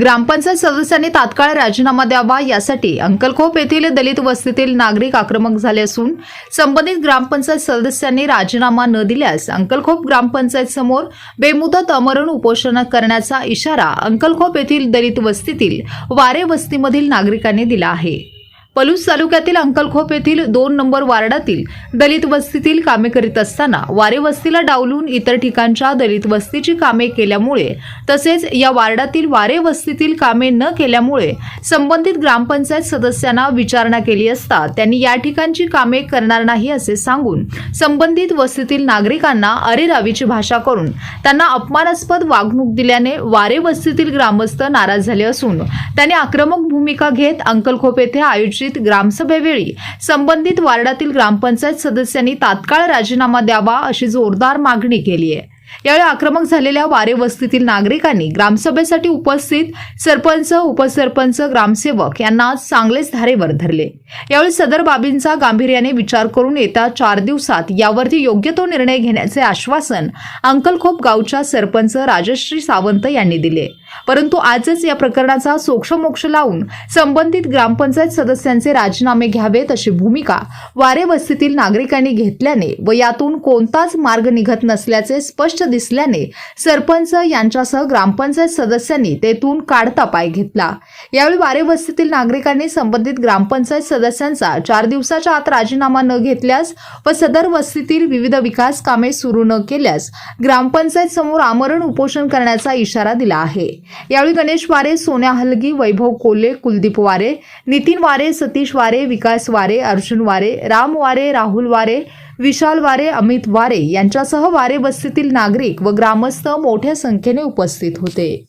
ग्रामपंचायत सदस्यांनी तात्काळ राजीनामा द्यावा यासाठी अंकलखोप येथील दलित वस्तीतील नागरिक आक्रमक झाले असून संबंधित ग्रामपंचायत सदस्यांनी राजीनामा न दिल्यास अंकलखोप ग्रामपंचायत समोर बेमुदत अमरण उपोषण करण्याचा इशारा अंकलखोप येथील दलित वस्तीतील वारे वस्तीमधील नागरिकांनी दिला आहे. पलूस तालुक्यातील अंकलखोप येथील दोन नंबर वार्डातील दलित वस्तीतील कामे करीत असताना वारे वस्तीला डावलून इतर ठिकाणच्या दलित वस्तीची कामे केल्यामुळे तसेच या वार्डातील वारे वस्तीतील कामे न केल्यामुळे संबंधित ग्रामपंचायत सदस्यांना विचारणा केली असता त्यांनी या ठिकाणची कामे करणार नाही असे सांगून संबंधित वस्तीतील नागरिकांना अरेरावीची भाषा करून त्यांना अपमानास्पद वागणूक दिल्याने वारे वस्तीतील ग्रामस्थ नाराज झाले असून त्यांनी आक्रमक भूमिका घेत अंकलखोप येथे आयोजित ग्रामसभेवेळी संबंधित वार्डातील ग्रामपंचायत सदस्यांनी तात्काळ राजीनामा द्यावा अशी जोरदार मागणी केली आहे. यावेळी आक्रमक झालेल्या वारे वस्तीतील नागरिकांनी ग्रामसभेसाठी उपस्थित सरपंच उपसरपंच ग्रामसेवक यांना चांगलेच धारेवर धरले. यावेळी सदर बाबींचा गांभीर्याने विचार करून येत्या चार दिवसात यावरती योग्य तो निर्णय घेण्याचे आश्वासन अंकलखोप गावच्या सरपंच राजश्री सावंत यांनी दिले. परंतु आजच या प्रकरणाचा सोक्षमोक्ष लावून संबंधित ग्रामपंचायत सदस्यांचे राजीनामे घ्यावेत अशी भूमिका वारे वस्तीतील नागरिकांनी घेतल्याने व यातून कोणताच मार्ग निघत नसल्याचे स्पष्ट दिसल्याने सरपंच यांच्यासह ग्रामपंचायत सदस्यांनी तेथून काढता पाय घेतला. यावेळी वारे वस्तीतील नागरिकांनी संबंधित ग्रामपंचायत सदस्यांचा चार दिवसाच्या आत राजीनामा न घेतल्यास व सदर वस्तीतील विविध विकास कामे सुरू न केल्यास ग्रामपंचायत समोर आमरण उपोषण करण्याचा इशारा दिला आहे. यावेळी गणेश वारे सोन्या हलगी वैभव कोल्हे कुलदीप वारे नितीन वारे सतीश वारे विकास वारे अर्जुन वारे राम वारे राहुल वारे विशाल वारे अमित वारे यांच्यासह वारे वस्तीतील नागरिक व ग्रामस्थ मोठ्या संख्येने उपस्थित होते.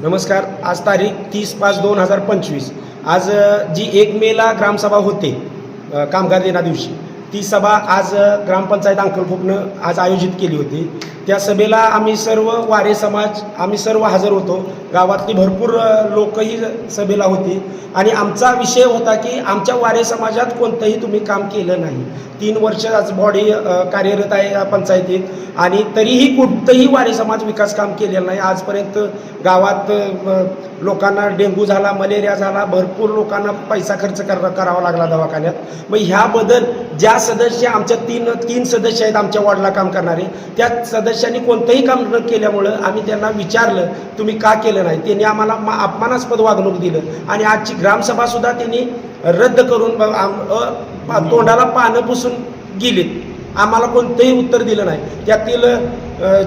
नमस्कार आज तारीख तीस पाच दोन हजार पंचवीस. आज जी एक मेला ग्रामसभा होते कामगार दिना दिवशी. ती सभा आज ग्रामपंचायत अंकलखोपनं आज आयोजित केली होती. त्या सभेला आम्ही सर्व वारे समाज आम्ही सर्व हजर होतो. गावातली भरपूर लोकही सभेला होती. आणि आमचा विषय होता की आमच्या वारे समाजात कोणतंही तुम्ही काम केलं नाही. तीन वर्ष आज बॉडी कार्यरत आहे या पंचायतीत. आणि तरीही कोणतंही वारे समाज विकास काम केलेलं नाही. आजपर्यंत गावात लोकांना डेंग्यू झाला मलेरिया झाला भरपूर लोकांना पैसा खर्च कर करावा लागला दवाखान्यात. मग ह्याबद्दल ज्या सदस्य आमच्या तीन तीन सदस्य आहेत आमच्या वॉर्डला काम करणारे त्या सदस्यांनी कोणतंही काम न केल्यामुळं आम्ही त्यांना विचारलं तुम्ही का केलं नाही? त्यांनी आम्हाला मा- अपमानास्पद वागणूक दिलं. आणि आजची ग्रामसभासुद्धा त्यांनी रद्द करून ब- तोंडाला पानं पुसून गेलीत. आम्हाला कोणतंही उत्तर दिलं नाही. त्यातील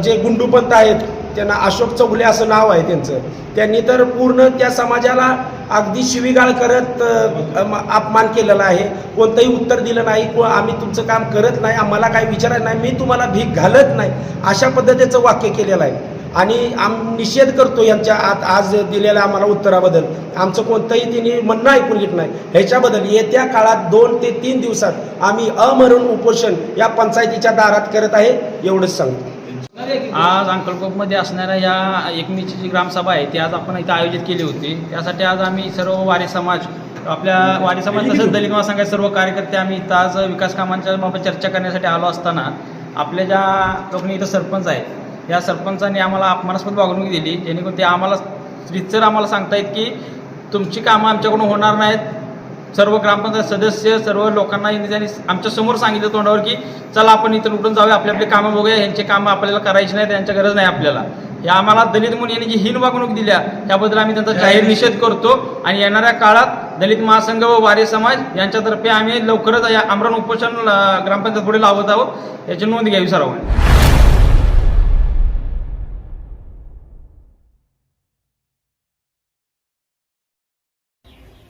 जे गुंडूपंत आहेत त्यांना अशोक चौगले असं नाव आहे त्यांचं. त्यांनी तर पूर्ण त्या समाजाला अगदी शिवीगाळ करत अपमान केलेला आहे. कोणतंही उत्तर दिलं नाही को आम्ही तुमचं काम करत नाही आम्हाला काही विचारायचं नाही मी तुम्हाला भीक घालत नाही अशा पद्धतीचं वाक्य केलेलं आहे. आणि आम निषेध करतो यांच्या आत आज दिलेल्या आम्हाला उत्तराबद्दल. आमचं कोणतंही तिने म्हणणं ऐकून घेत नाही. ह्याच्याबद्दल येत्या काळात दोन ते तीन दिवसात आम्ही अमरण उपोषण या पंचायतीच्या दारात करत आहे एवढंच सांगतो. आज अंकलकोपमध्ये असणाऱ्या या एकमेची जी ग्रामसभा आहे ती आज आपण इथं आयोजित केली होती. त्यासाठी आज आम्ही सर्व वारी समाज आपल्या वारी समाज तसंच दलित महासंघाचे सर्व कार्यकर्ते आम्ही इथं आज विकास कामांच्या बाबत चर्चा करण्यासाठी आलो असताना आपल्या ज्या लोकांनी इथं सरपंच आहेत या सरपंचांनी आम्हाला अपमानास्पद वागणूक दिली. जेणेकरून ते आम्हाला रितसर आम्हाला सांगतायत की तुमची कामं आमच्याकडून होणार नाहीत सर्व ग्रामपंचायत सदस्य सर्व लोकांना यांनी त्यांनी आमच्यासमोर सांगितलं तोंडावर की चला आपण इथं उठून जाऊया आपली आपली कामं बघूया ह्यांचे कामं आपल्याला करायची नाही त्यांच्या गरज नाही आपल्याला. या आम्हाला दलित म्हणून यांनी जी हीन वागणूक दिल्या त्याबद्दल आम्ही त्यांचा जाहीर निषेध करतो. आणि येणाऱ्या काळात दलित महासंघ व वारी समाज यांच्यातर्फे आम्ही लवकरच या आमरण उपोषण ग्रामपंचायत पुढे लावत आहोत. याची नोंद घ्यावी सर्वांनी.